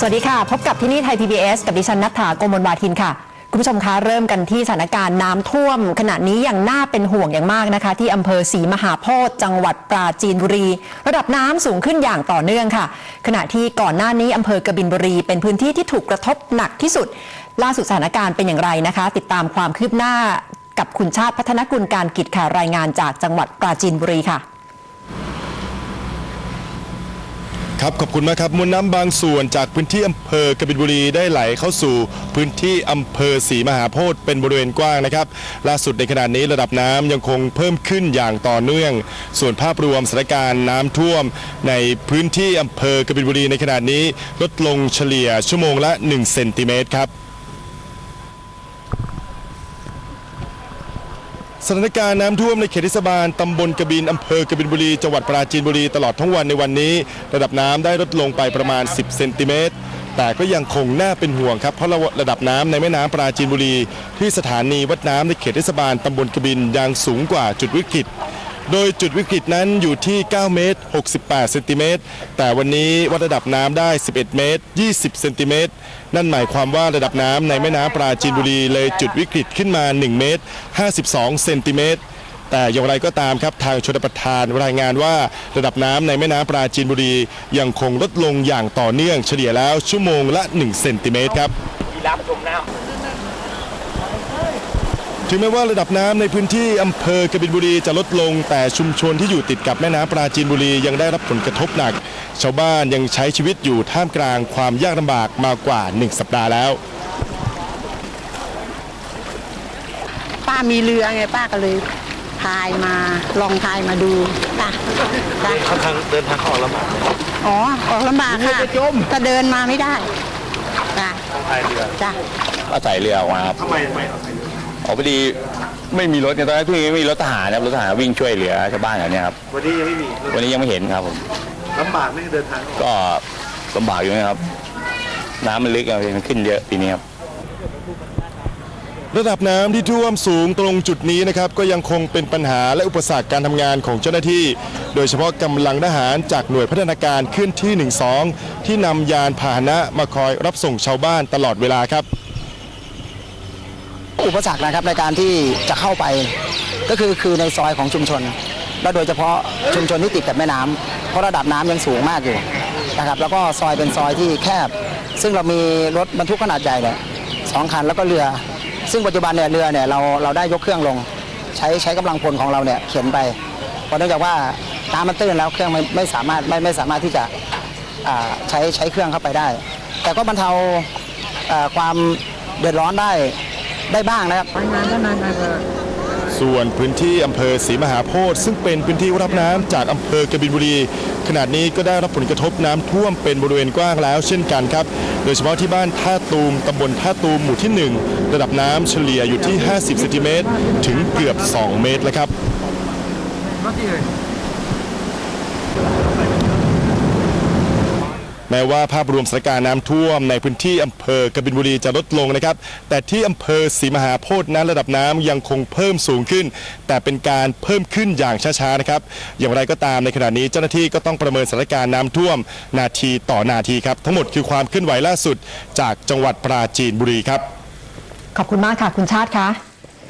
สวัสดีค่ะ พบกับที่นี่ไทย PBS กับดิฉันนัทธาโกมลวาทินค่ะ คุณผู้ชมคะเริ่มกันที่สถานการณ์น้ำท่วม ขณะนี้ยังน่าเป็นห่วงอย่างมากนะคะ ที่อำเภอศรีมหาโพธิ์จังหวัดปราจีนบุรี ระดับน้ำสูงขึ้นอย่างต่อเนื่องค่ะ ขณะที่ก่อนหน้านี้อำเภอกบินบุรี เป็นพื้นที่ที่ถูกกระทบหนักที่สุด ล่าสุดสถานการณ์เป็นอย่างไรนะคะ ติดตามความคืบหน้ากับคุณชาติพัฒนกุลการกิจค่ะรายงานจากจังหวัดปราจีนบุรีค่ะ ครับขอบคุณมากครับมวลน้ำบางส่วนจากพื้นที่อำเภอกบินบุรีได้ไหลเข้าสู่พื้นที่อำเภอศรีมหาโพธิ์เป็นบริเวณกว้างนะครับ ล่าสุดในขณะนี้ระดับน้ำยังคงเพิ่มขึ้นอย่างต่อเนื่อง ส่วนภาพรวมสถานการณ์น้ำท่วม ในพื้นที่อำเภอกบินบุรีในขณะนี้ลดลงเฉลี่ยชั่วโมงละ 1 เซนติเมตรครับ สถานการณ์น้ำท่วมในเขตเทศบาลตำบลกบินอำเภอกบินบุรี จังหวัดปราจีนบุรีตลอดทั้งวันในวันนี้ ระดับน้ำได้ลดลงไปประมาณ 10 เซนติเมตร แต่ก็ยังคงน่าเป็นห่วงครับ เพราะระดับน้ำในแม่น้ำปราจีนบุรี ที่สถานีวัดน้ำในเขตเทศบาลตำบลกบินยังสูงกว่าจุดวิกฤต โดยจุดวิกฤตนั้นอยู่ที่ 9 เมตร 68 เซนติเมตร แต่วันนี้วัดระดับน้ำได้ 11 เมตร 20 เซนติเมตร นั่นหมายความว่าระดับน้ำในแม่น้ำปราจีนบุรีเลยจุดวิกฤตขึ้นมา 1 เมตร 52 เซนติเมตรแต่อย่างไรก็ตามครับทางชนประทานรายงานว่าระดับน้ำในแม่น้ำปราจีนบุรียังคงลดลงอย่างต่อเนื่องเฉลี่ยแล้วชั่วโมงละ 1 เซนติเมตรครับยีราฟจมน้ ถึงแม้ว่าระดับน้ำในพื้นที่อำเภอกบินบุรีจะลดลง แต่ชุมชนที่อยู่ติดกับแม่น้ำปราจีนบุรียังได้รับผลกระทบหนัก ชาวบ้านยังใช้ชีวิตอยู่ท่ามกลางความยากลำบากมากว่า 1 สัปดาห์แล้ว ป้ามีเรือไงป้าก็เลยพายมาลองพายมาดูจ้ะจ้ะำค่อนข้างเดินทางเข้าออกลำบากอ๋อออกลำบากค่ะก็เดินมาไม่ได้จ้ะทางพายเรือจ้ะอาศัยเรือออกมาครับทำไมทำไมเอาใส่เรืออ๋อพอดีไม่มีรถเนี่ยตอนแรกที่ไม่มีรถทหารนะครับรถทหารวิ่งช่วยเหลือชาวบ้านแถวเนี้ยครับวันนี้ยังไม่มีวันนี้ยังไม่เห็นครับผมลำบากไหม่เดินทางเข้าออกก็ลำบากอยู่นะครับ น้ำมันลึกอะมันขึ้นเยอะปีนี้ครับ ระดับน้ำที่ท่วมสูงตรงจุดนี้นะครับก็ยังคงเป็นปัญหาและอุปสรรคการทำงานของเจ้าหน้าที่ โดยเฉพาะกำลังทหารจากหน่วยพัฒนาการขึ้นที่ 12 ที่นำยานพาหนะมาคอยรับส่งชาวบ้านตลอดเวลาครับ อุปสรรคนะครับในการที่จะเข้าไป ก็คือคือในซอยของชุมชน และโดยเฉพาะชุมชนที่ติดกับแม่น้ำเพราะระดับน้ำยังสูงมากอยู่นะครับแล้วก็ซอยเป็นซอยที่แคบ ซึ่งเรามีรถบรรทุกขนาดใหญ่เนี่ยสองคันแล้วก็เรือ ซึ่งปัจจุบันเนี่ยเรือเนี่ยเราเราได้ยกเครื่องลง ใช้ใช้กำลังพลของเราเนี่ยเข็นไปเพราะเนื่องจากว่าน้ำมันตื้นแล้วเครื่องไม่ไม่สามารถไม่ไม่สามารถที่จะใช้ใช้เครื่องเข้าไปได้ แต่ก็บรรเทาความเดือดร้อนได้ ได้บ้างนะครับส่วนพื้นที่อำเภอศรีมหาโพธิ์ซึ่งเป็นพื้นที่รับน้ำจากอำเภอกบินบุรี ขนาดนี้ก็ได้รับผลกระทบน้ำท่วมเป็นบริเวณกว้างแล้วเช่นกันครับ โดยเฉพาะที่บ้านท่าตูมตำบลท่าตูมหมู่ที่ 1 ระดับน้ำเฉลี่ยอยู่ที่ 50เซนติเมตรถึงเกือบ 2 เมตรแล้วครับ แม้ว่าภาพรวมสถานการณ์น้ำท่วมในพื้นที่อำเภอกบินบุรีจะลดลงนะครับ แต่ที่อำเภอศรีมหาโพธิ์นั้นระดับน้ำยังคงเพิ่มสูงขึ้น แต่เป็นการเพิ่มขึ้นอย่างช้าๆนะครับ อย่างไรก็ตามในขณะนี้เจ้าหน้าที่ก็ต้องประเมินสถานการณ์น้ำท่วม นาทีต่อนาทีครับ ทั้งหมดคือความเคลื่อนไหวล่าสุด จากจังหวัดปราจีนบุรีครับ ขอบคุณมากค่ะคุณชาติคะ